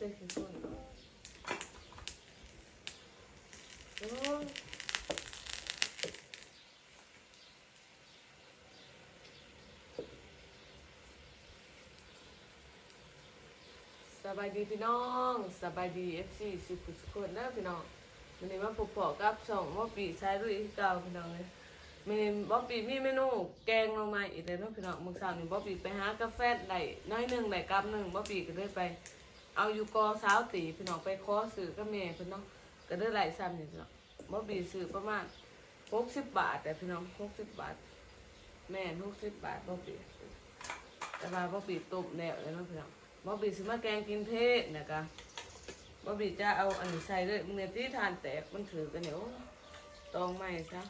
เจ๊ขี้ข้นโอ้สบายดีพี่น้องสบายดีเอฟซีสุขุสุขคนเด้อพี่น้องวันนี้มาพบปะกับสองว่าปีใช้ด้วยเก่าพี่น้องเลยมีบ๊อบบี้มีเมนูแกงลงมาอีกแล้วเนาะพี่น้องมื้อเช้านี่บ๊อบบี้ไปหากาแฟได้น้อยหนึ่งได้กับหนึ่งบ๊อบบี้ก็เลยไป เอาอยู่กอสาวตีพี่น้องไปขอซื้อกับแม่พี่น้องก็ได้หลายซ้ำนี่พี่น้องบ๊อบบี้ซื้อประมาณ60บบาท แต่พี่น้อง60บบาท แม่60บบาทบ๊อบบี้แต่ว่าบ๊อบบี้ต้มแล้วแล้วเนาะพี่น้องบ๊อบบี้ซื้อมาแกงกินเผ็ดนะคะบ๊อบบี้จะเอาอันนี้ใส่เลยมึงเนี่ยที่ทานแตกมันถือกันเนี่ยตองใหม่ซะ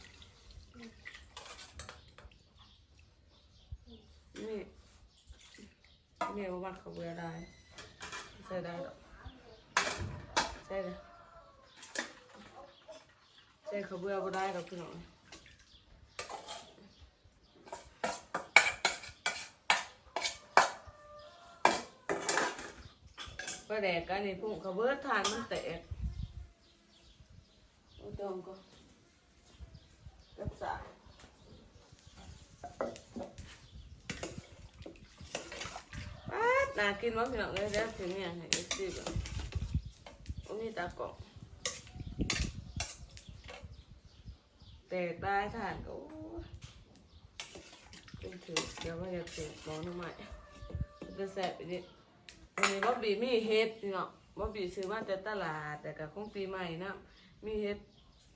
นี่นี่ว่ามักเขาเบื่อได้ ใส่ได้หรอกใส่เลยใส่เขาเบื่อบ่ได้หรอกพี่น้องปลาแดกกันนี่พุ่งเขาเบื่อทานมันแตกโอ้ตรงก็บสายป๊าด นากินวะพี่น้องเลยแล้ถึงเนี่ยให้เอฟซีก่อนโอ้นี่ตากล่องแตกได้ทานก็เป็นถือเดี๋ยวว่าอยากเสียบน้องทำไมมันจะแสบไปนิดวันนี้บ๊อบบี้มีเฮ็ดพี่เนาะบ๊อบบี้ซื้อมาจากตลาดแต่กับของปีใหม่นะมีเฮ็ด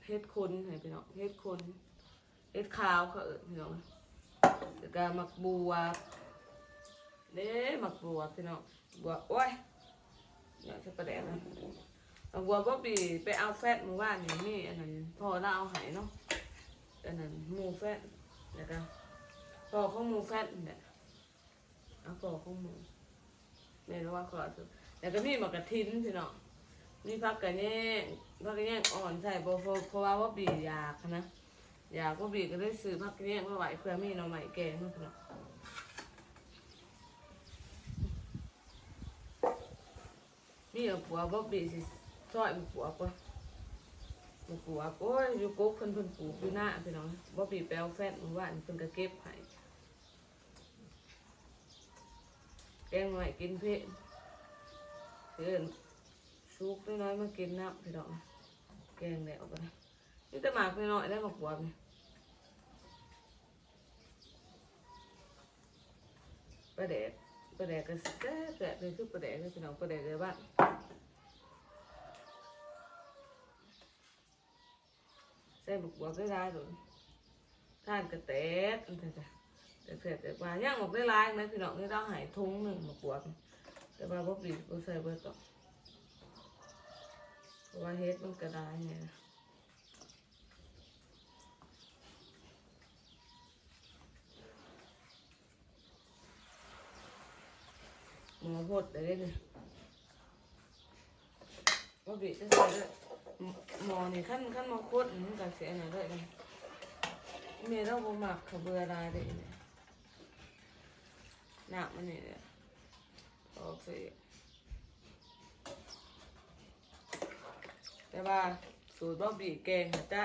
เฮ็ดคนให้พี่เนาะเฮ็ดคนเฮ็ดขาวเขาเอิ้นพี่เนาะแล้วก็หมักบัว เด้หมักบัวพี่เนาะบัวโอ้ยเนี่ยจะประแดกนะเอาวัวบ๊อบบี้ไปเอาแฟตเมื่อวานนี่นี่อันนั้นพอเราเอาหายเนาะอันนั้นหมูแฟตแล้วก็พอของหมูแฟตเนี่ยเอาพอของหมูแม่รู้ว่าขอสุดแล้วก็มีหมากกระทินพี่น้องมีผักกระแยงผักกระแยอ่อนใส่เพราะเพราะเพราว่าบ๊อบบี้อยากนะอยากบ๊อบบี้ก็ได้ซื้อผักกระแยงมาไหวเพื่อมีหน่อไม้แกงพี่น้อง มีเอาปัวบ๊อบบี้สิซอยมันปวกวะมันปวกโอ้ยอยู่กุ๊กเพิ่นเพิ่นปลูกอยู่หน้าพี่น้องบ่ปีแปลวแฟนมันว่านเพิ่นก็เก็บให้แกงหน่อยกินเผ็ดเอิ้นสุกน้อยๆมากินน้ำพี่น้องแกงแล้วก็ได้นี่แต่หมากน้อยๆได้มาปวกนี่ปลาแดกปลาแดกก็แซ่บแบบนี้คือปลาแดกเลยพี่น้องปลาแดกเลยบ้าน ใส่บุกบวกได้หลายเลยทานกระเต๊ดอันเถอะจ้ะแต่เสร็จแต่ว่าย่างออกได้หลายนะพี่น้องนี่เราใหายทุ่งหนึ่งบุกบวกแต่ว่าบ่ปีบ่ใส่เบิดต่อเพราะว่าเฮ็ดมันกระดายไงหมอพดได้เลยบ่ปีจะใส่เลย หมอนี่ขั้นขั้นมาโคตรมันก็เสียหน่อยด้วยกันเมย์เราบ่มักเขาเบื่อรายเลยเนี่ยหนักมันนี่เนี่ยโอเคแต่ว่าสูตรบ๊อบบี้แกงนะจ๊ะ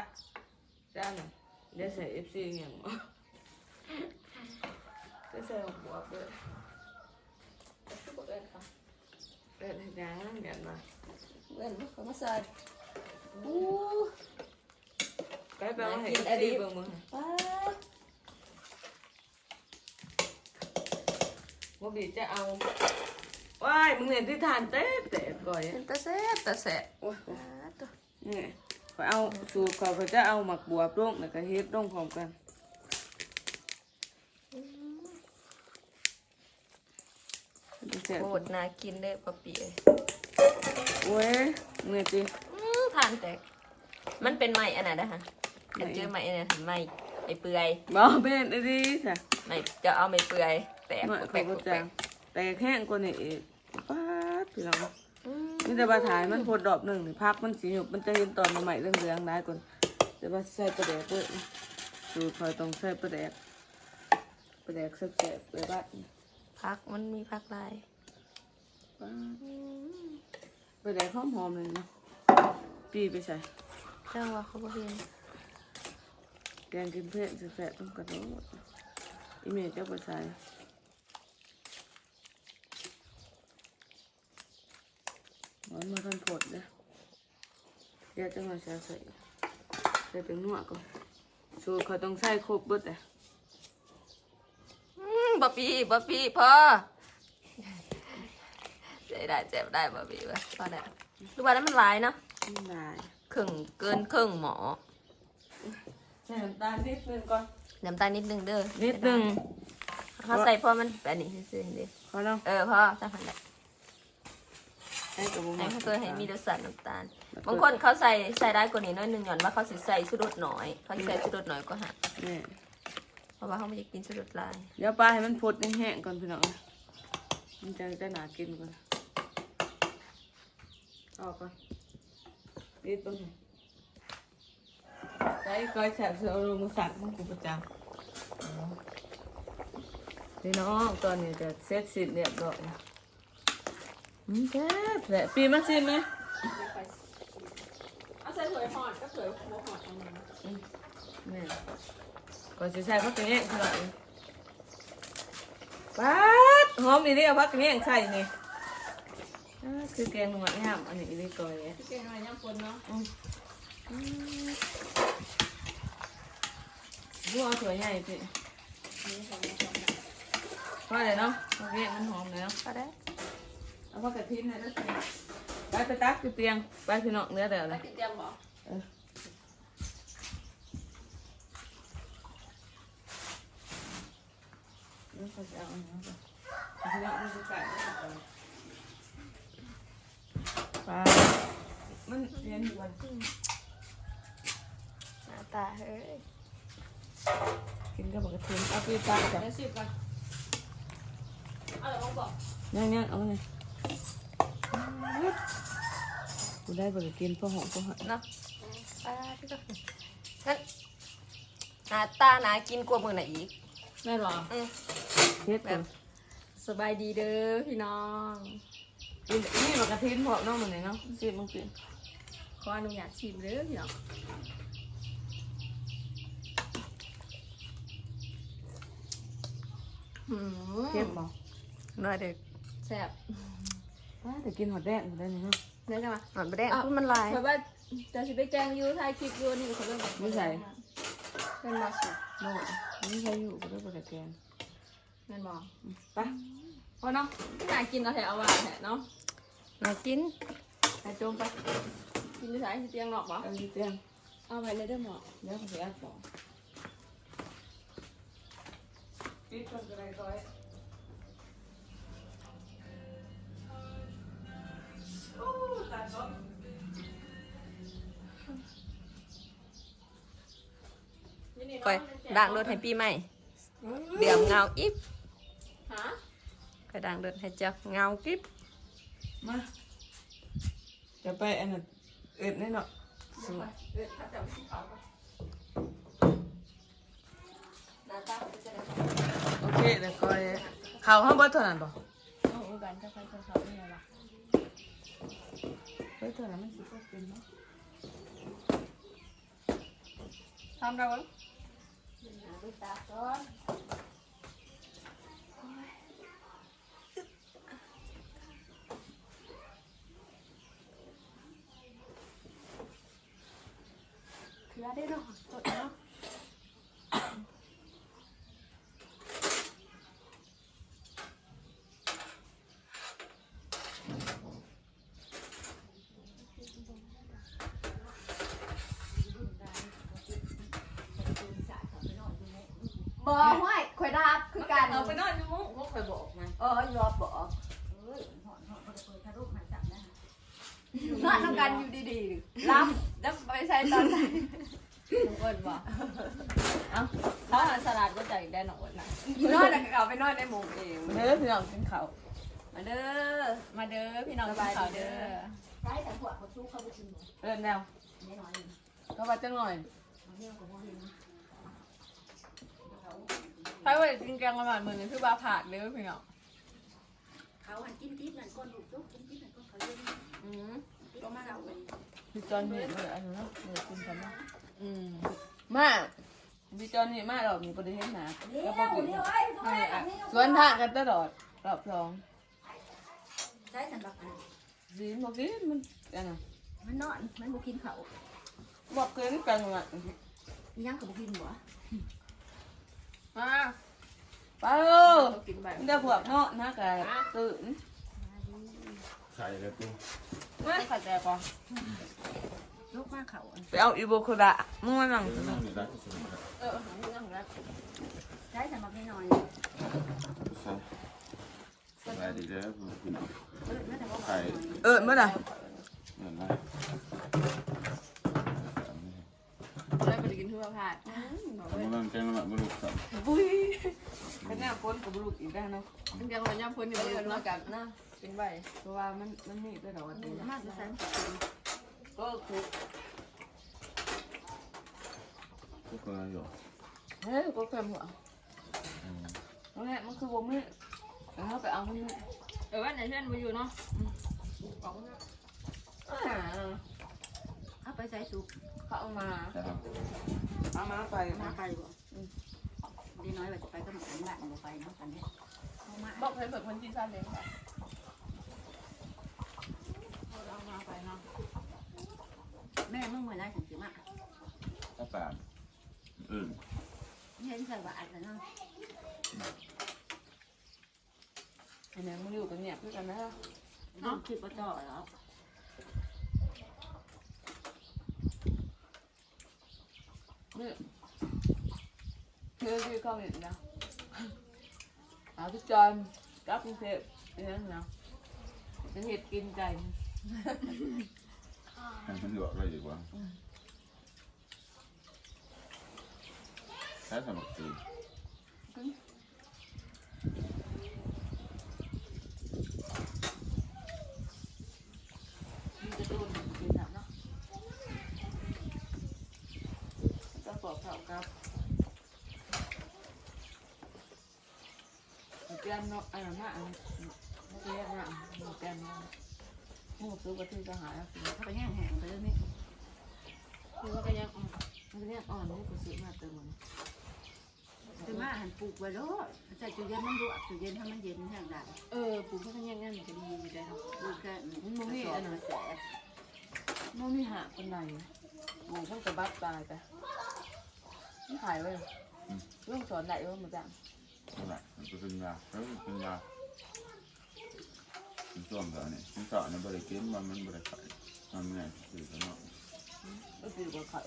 จ้าหน่อยเดี๋ยวใส่เอฟซีอย่างมั้งเดี๋ยวใส่หัวบวบด้วยทุกคนเลยค่ะเปิดให้ยางนั่งกันมาเว้นเขามาใส่ อู้ไปไปมาให้เอฟซีเบิ่งมึงป้าบ๊อบบี้จะเอาว้ายมึงเห็นที่ทานเต๊ะเต๊ะก่อยเป็นตาแซ่บตาแซ่บโอ้ยตัวนี่ขอเอาสูตรเขาเขาจะเอาหมักบัวลงแล้วก็เฮ็ดลงพร้อมกันโคตรน่ากินเลยปะเปียโอ้ยมึงเห็นจิ อื้อทานแตก มันเป็นไม้อันไหนนะฮะจะเจอไม้อันไหนไม้ไม้เปื่อยบ่เป็นอันนี้จ้ะไม้จะเอาไม้เปื่อยแตกหน่อยแปเขากบ่แปจักงแต่แห้งกว่านี้อีกป๊าดพี่น้องอืมนี่แต่ว่าถ่ายมันโพดดอกหนึ่งนี่พักมันสีหยุบมันจะเห็นตอนใหม่ๆเรื่องเรืองๆได้ก่อนแต่ว่าใส่ประแดกด้วยสูตรคอยต้องใส่ประแดกประแดกแซ่บๆเลยบ้าดพักมันมีพักลายป๊าดอืมระแดกหอมหอมๆเลยเนาะ ปีไปใส่เรื่องว่าเขาบ่เห็นแกงกินเพื่อนแสบๆต้องกระโดดอีเมลเจ้าไปใส่หวานมาทันผดเลยเดี๋ยวจะมาใส่ใส่ใส่เป็นนัวก่อนสูตรเขาต้องใส่ครบเบิดเลยอืมบ่ปีบ่ปีพอเจ็บได้เจ็บได้บ่ปีวะพอแล้วดูว่านั้นมันหลายเนาะ ไม่ได้ครึ่งเกินครึ่งหมอใส่น้ำตาลนิดนึงก่อนน้ำตาลนิดนึงเด้อนิดนึงเขาใส่พอมันแบบนี้ซื่อๆดิพอแล้วเออพอจังหันแหละให้กับบุ้งให้เขาตัวให้มีรสชาติน้ำตาลบางคนเขาใส่ใส่ได้กว่านี้น้อยหนึงหย่อนว่าเขาสิใส่สุดดน้อย เขาสิใส่สุดดน้อยก็หานี่เพราะว่าเขาไม่อยากกินสุดดหลายเดี๋ยวปลาให้มันพดแห้งๆก่อนพี่น้องมันจะได้หนากินก่อนออกก่อน นี่ตรงนี้ก้อยแสบเสือรูมสั่นมันกูประจำพี่น้องตอนนี้จะเสร็จสิ้นเรียบร้อยแล้วอืมแซ่บแหละปีมาชิมไหมเอาใส่ถ้วหอดก็ถ้วยหัวหอดตรงนี้แม่ก่อนจะใส่พักกระเงี้ยงเท่าไหร่ป๊าดหอมอีเดียวพักกระเงี้ยงใส่นี่ อ่าคือแกงหนวดงามอันนี้อีเดียก่อยเนี่ยที่เก่งอะไรย่างคนเนาะดูเอาถั่วใหญ่สิพอเลยเนาะพักกระเงี้ยงมันหอมเลยเนาะก็ได้เอาพักกระทิ้นให้แล้วสิไปไปตักอยู่เตียงไปพี่น้องเนื้อเดี๋ยวแล้เลวยกินเตรียมบ่นี่เขาจะเอาอันนี้ก่อนพี่น้องมันจะไก่ไปมันเรียนอยู่วันหน้าตาเฮ้ยกินกับอกกระเทียมเอาไปตักจ้ะเดี๋ยวสิบก่อนเอาเดี๋ยวผมบอกย่างย่างเอาไงกูได้บริกินพ่อหอมพ่อหอมเนาะอ่าพี่ก็งั้นหน้าตาหนากินกว่ามือไหนอีก แม่หรออืมเฮ็ดแบบสบายดีเด้อพี่น้อง นนี่มากระเทียมพอน้องมันไหนเนาะซีมึงกินขออนุญาตชิมเด้อพี่น้องหืมเค็มบ่น้อยเด็กแซ่บว้าแต่กินหอดแดงหอดแดงนี่เนาะได้จังหวะหอนไปแดงคือมันลายเพราะว่าจะสิไปแจ้งอยูถ่ายคลิปอยูนี่เขาเรื่องไม่ใส่เป็นมาสุดโน่ไม่ใช่อยู่ก็ได้บริแกงแม่นบอกไปพอเนาะน่ากินเอาแถวเอาว่าแถเนาะ มากินไปโจมไป กินที่สายที่เตียงหรอกบ่เอาที่เตียงเอาไปเลยเด้อหมอเดี๋ยวเขาจะอัดต่อปิดก่อนก็ได้ก้อยโอ้ตายสองไปด่างรถให้ปีใหม่เดี๋ยวเงาอิบฮะไปด่างรถให้เจ้าเงากิบ มาจะไปอันนั้นอื่นแน่เนาะเออถ้าจะไปที่เขาก็หน้าตาเป็นจะได้โอเคเดี๋ยวก้อยเขาห้ามเบิดเท่านั้นป่ะเอาเหมือนกันจะไปเจอเขาเป็นไงล่ะเบิดเท่านั้นไม่สิบเป็นเนาะทำเราบ้างดูตาก่อน คือได้เนาะสดเนาะ บ่ห้วยข่อยดาบคือกันเอาไปนอนอยู่มุ้งพวกเคยบอกไงเออยอบอกเอ้ยหอนหอนบ่ได้เปิดทะลุมาจับนะนอนทำกันอยู่ดีๆรับแล้วไปใส่ตอนไหนน้องอ้นบ่เอาเขาหาสลัดก็ใจได้น้องอ้นนะนอนแล้วก็เอาไปนอนในมุมเองเด้อพี่น้องกินข้าวมาเด้อมาเด้อพี่น้องสบายกินข้ดีวเด้อใช่แต่พวกเขาสู้เขาไปกินหมดเอิ้นแนวไม่น้อยก็ว่าจังหน่อย ถ้าว่ากินแกงประมาณมื้อนึงคือว่าผาดเด้อพี่น้องเขาหันกินทิพย์นั่นกคนลูกลูกกินกินก็เขาเยอะอืมก็มาเอาไปพี่จอนเห็นเลยอันนั้นเนาะเดี๋ยวกินกันเนาะอืมมาพี่จอนนี่มาเรามีประเด็นหนาเลี้ยแล้ววพอกินเลี้ยวไอ้ตัวไอ้แบบนี้สวนทางกันตลอดรอบสองใช้สำหรับอันสีนบอกกินมันอันน่ะมันนอนมันบุกินเขาบอกเกินกันอะยังกับบุกินบ่ มาไปเออเรากินแบบมันได้พวกเนาะนะกายตื่นใส่เลยกูไม่ขัดใจปะลูกมาเขาไปเอาอีโบโคดะมึงมานั่งเดี๋ยวนั่งอยู่ได้ก็สนุกครับเออของนี่ของแล้วใช้สำหรับให้นอนใส่สบายดีเด้อคุณน้องเออไม่แต่ว่าไข่เออเมื่อไหร่เหมือนไร ได้ไปกินทั่วพาดบอกทำว่า มันแกงละมันลูกสั่นบุ้ยเป็นแนวคนกับบุรุษอีกได้วเนาะมันจะพยายามพ้นอยู่เลยเนาะกันนะกินไปเพราะว่ามันมันมีแต่ดอกดีมากจะใช้ก็คือทุกคนอยู่เฮ้ยก็เค็มเหรอนั่นแหละมันคือวงนี้แล้วไปเอามันนี่เออว่าไหนเพื่อนมาอยู่เนาะบอกว่าอ่าเอาไป ใช้สุกเขาเอามาใช่ครับเอามาไปมาไปบ่ดีน้อยว่าจะไปก็เหมือนบ้านบ่ไปเนาะกันเนี่ยมาบอกให้เปิดพันที่สั้นเลยค่ะเอามาไปเนาะแม่มึงเมื่อไรถึงจะมาถ้าปากอื่นเห็นใส่บาทแล้วเนาะไอ้แมงมันอยู่กันเนี่ยคือกันนะน้องคิดว่าจ่อแล้ว นี่คือคือเขาเห็นนะเอาพี่จอนกับกรุงเทพเป็นยังไงจะเห็ดกินไก่ ให้มันหลวกอะไรอยู่วะใช้สำหรับตี มีกระตูนกินเนาะก็ปอกเผากับแก นเนาะอันนั้นอันแกนเนาแกนเนาหมูซื้อประเทศสหายเขาไปแห้งแห้งไปเลยนี่คือว่าก็ยังอ่อนมันเนี่ยอ่อนนี่กูซื้อมาเติมมันคือมาหันปลูกไว้แล้วใส่ตู้เย็นมันรั่วตู้เย็นให้มันเย็นแห้งได้เออปู่เขาก็ยังงั้นมันก็ดีอยู่ได้เนาะดูกแค่มันมึงนี่อันนั้นแสบมันมีหาคนไหนหมูเพิ่งจะบัดตายไปมันถ่ายไว้เรื่องสอนไหนว่ามันจัง นั่นแหละมันเป็นยาแล้วมันเป็นยามันช่วงเถอะนี่มันสอนในบริกินมันมันบริขายมันไม่คือกันเนาะก็คือว่าเขา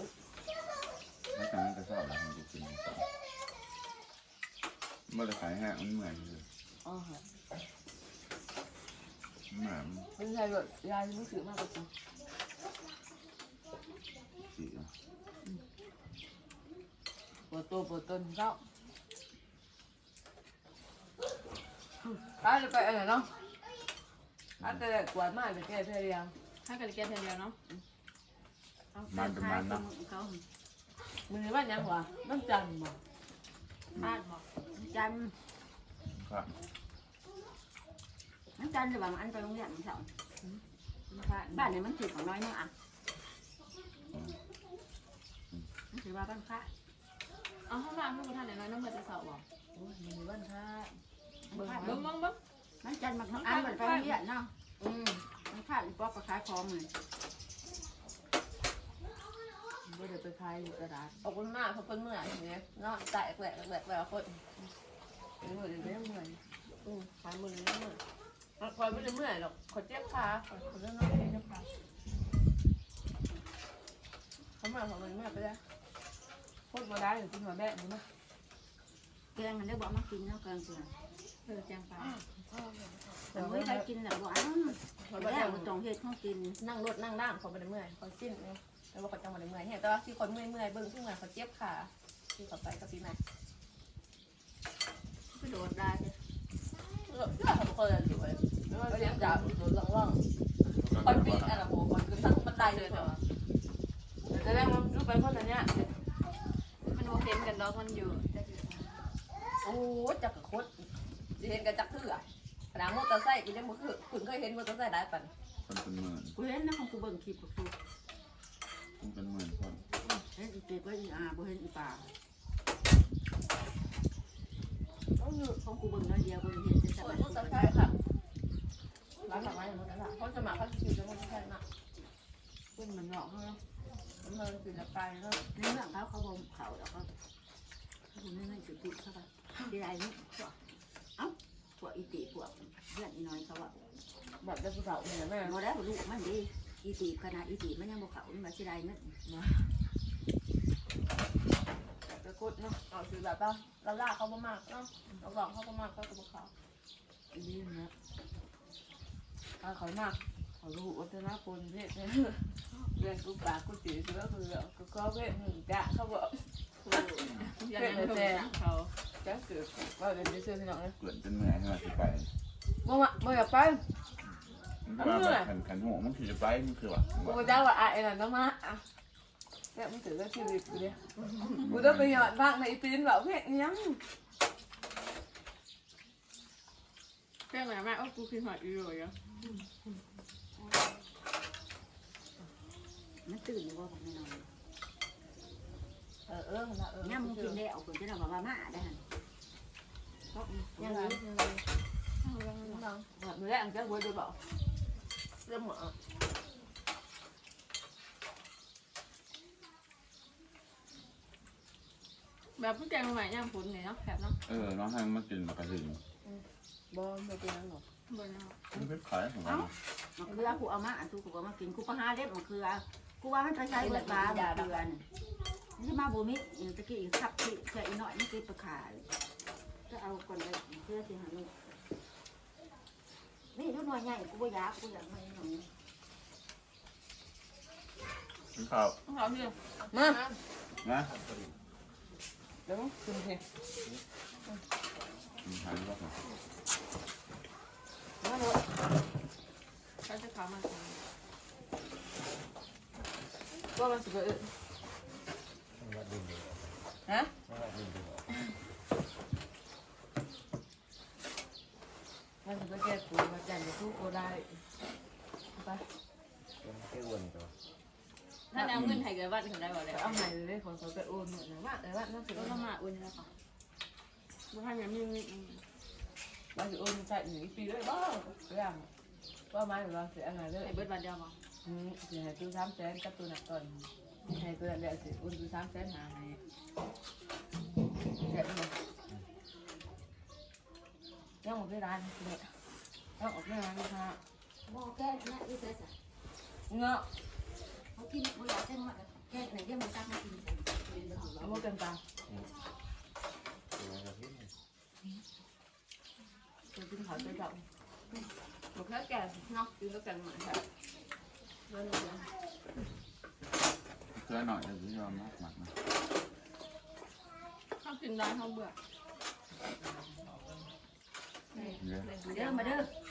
แล้วจากนั้นก็ชอบอะไรมันจะกินมันสอบริขายแห้งมันเหมือนเลยอ๋อฮะหมือนเป็นไงแบบยายรู้สึกมากกว่าจังสีปวดตัวปวดต้นเจ้า ตายจะไปอะไรเนาะอันแต่กวาดมากจะแก้เพียงถ้าเกิดแกเพียงเดียวเนาะมันเป็นมันเนาะเขามือว่ายังวะน้ำจันทร์บ่พลาดบอกจันครับน้ำจันจะบางอันไปโรงเรียนเสาพลาดบ้านเนี่ยมันถือของน้อยเนาะอะมันถือว่าบ้านพระเอาข้างล่างเพื่อนท่านไหนน้อยน้ำเงินจะเสาบอกโอ้ยมือวันท่า เบิ่งเบิ้งเบิ้งเบิ้งมันจันมันอันมันไปโรงเรียนเนาะอืมมันพระอีปอกก็ขายของเลยไม่ได้ไปขายอยู่กระดาษขอบคุณมากขอบคุณเมื่ออย่างเงี้ยเนาะแตกแหลกแหลกแหลกคนเป็นหมดเลยไม่เหมือนอืมขายมือเลยเมื่อยคอยไม่ได้เมื่อยหรอกขอเจ็บขาขอเรื่องน้องเจ็บขาเขาเมื่อยของมันเมื่อยไปแล้วพูดมาได้หรือกินหัวแบะมึงนะแกงมันได้บอกมากินเนาะแกงเสือ เออแจ้งไปแต่ไม่ได้กินแล้วหวานแล้วมันต้องเฮ็ดของกินนั่งรถนั่งด่างเขาไม่ได้เมื่อยเขาสิ้นเนี่ยแล้วว่าเขาจังไม่ได้เมื่อยเห็นแต่ว่าที่คนเมื่อยเมื่อยเบิ้งที่เมื่อยเขาเจ็บขาที่เขาไปกับปีใหม่ก็โดดได้เพื่อเขาเคยอยู่เลยเขาเลี้ยงจ่าอยู่หลังล่างคนปีนอะไรโหคนขึ้นทั้งบันไดเลยเถอะแต่แรกมันรู้ไปคนนั้นเนี่ยมันโอเคกันดอกมันอยู่โอ้จักกระคดจะเห็นกันจักเถื่อขนาดมอเตอร์ไซค์กูยังบ่เคยคุณเคยเห็นมอเตอร์ไซค์ได้ปันคนเป็นหมื่นกูเห็นนะของกูเบิ่งคลิปกับกูคนเป็นหมื่นคนเห็นอีเป๊กไว้อีอาบ่เห็นอีป่าของกูเบิ่งน้อยเดียวเบิ่งเห็นจะส่จับวนมันมอเตอร์ไซค์ค่ะร้านหลังร้านมอเตอร์ไซค์เขาสมัครเขาขี่จะมอเตอร์ไซค์มาเป็นเหมือนหลอกเขาเนาะเมืองศิลปะเนาะในเรื่องเขาเขาบ่เขาแล้วก็กูไม่ไม่จุดติดเข้าไปที่ไรนี่พวกเอ้าพวกอีติพวกเพื่อนอีน้อยเขาว่า แบบได้ผู้สาวเนี่ยแม่บ่ได้ลูกมันดีอีติขนาดอีติมันยังบ่เขามันมาสิได้เงินจะกดเนาะเอาคือแบบว่าเราล่าเขาบ่มากเนาะเราหลอกเขาบ่มากเขาก็บ่เขาดีนะถ้าเขามากเขารู้วัฒนธรรมเพศเนี่ยเรื่องกูปากกูจีก็คือก็ก็เพศหนึ่งกะเขาบอกอย่าเลยแต่เขาจะเกิดว่าเป็นที่ซื้อที่น้องเลยเกิดเป็นเมื่อยให้มาสิไปบ่มาบ่อยากไป มันว่าแบบขันขันหัวมันคือจะไปมันคือว่ากูจะว่าไอ้นั่นต้องมาอะเนี่ยมันถือว่าชีวิตกูเนี่ยกูต้องไปหยอดบ้างในปีนแบบเพศยังแป้งอะไรแม่โอ้กูกินหอยอีโร่ยอะมันตื่นอยู่บ่ของแม่น้อยเออเออนะเออย่ำมึงกินได้เอาคนจะนำมามาได้หั่นยังไงยังไงน้องแบบนี้แหละอันจะกูจะบอก เริ่มเหมือนแบบผู้แกงใหม่ย่างผลเนี่ยเนาะแคบเนาะเออ น้องให้มันมากินมากระถิ่นบอลไม่เป็นนั่นหรอกบนเนาะมันเป็นขายของมันมันคือกูเอามาอันตู้กูก็มากินกูก็หาเล็บมันคือกูว่ามันไปใช้เบิดปลาบ่เดือนนี่มาบ่มีตะกี้ขับที่แค่อีน้อยนี่คือไปขายก็เอาก่อนเลยเพื่อสิหาลูก นี่ลูกน้อยใหญ่กูบ่อยากกูอยากมาอีน้อยกินข้าวเขาเที่ยวมานะเดี๋ยวขึ้นเพลงกินหายก็พอมาเลยเขาจะเขามาก็มาสิบเอ็ดฮะมันจะไปแก้ปู มาจันทร์ทุกโอได้ไปถ้าเอาเงินให้เกิดวัดถึงได้บ่เลยเอาใหม่เลยของเขาไปโอนหมดนะว่าแต่ว่าน่าจะก็ต้องมาอุ่นแล้วค่ะบ่ให้ยังมีว่าจะโอนใส่หนึ่งปีด้วยบ้างเรื่องว่ามาหรือว่าเสียอะไรเลยไอ้เบิดวันเดียวบ่อืมเสียตู้สามแสนกับตู้หนักก่อนให้ตัวนั้นเดี๋ยวสิโอนตู้สามแสนหาให้เสร็จเลยยังออกไม่ร้านเลย ยังออกไม่ร้านนะคะบ่แก้นะอีเซ่ซะเงาะเขากินบ่อยากได้มาแก้ไหนเดี๋ยวมันซักมากินกันเอามาเป็นปลาจะกินขาวไปจับบ่แค่แก่เนาะกินแล้วกันใหม่ค่ะเพื่อหน่อยจะยอมมากมากนะเขากินได้เขาเบื่อเยอะเด้อมาเด้อจับขึ้นมาดิไปงัดไปใส่เอาหนีไปคนเดียวนี่แหละขาวทั้งนายอะเขาน่ะเอาไว้ไปดีบอ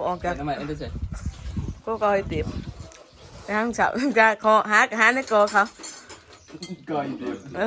กออกจากทำไมเอ็นเตอร์เซ็ต cô coi tiệm đang sợ ra kho há há nó cô không ก้อยเดียว Ừ,